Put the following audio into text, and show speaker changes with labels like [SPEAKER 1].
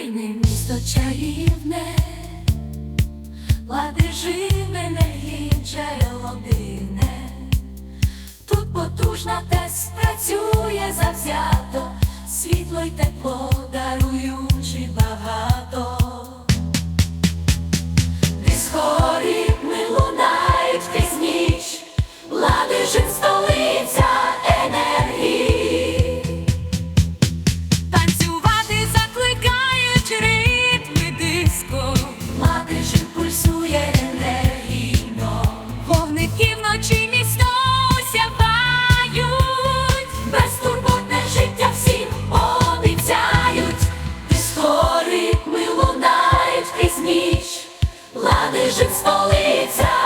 [SPEAKER 1] Ладижине, місто чарівне, ладежи мене джерело дивне. Тут потужна тес працює завзято, світло й тепло даруючи багато. Ніч, жить столиця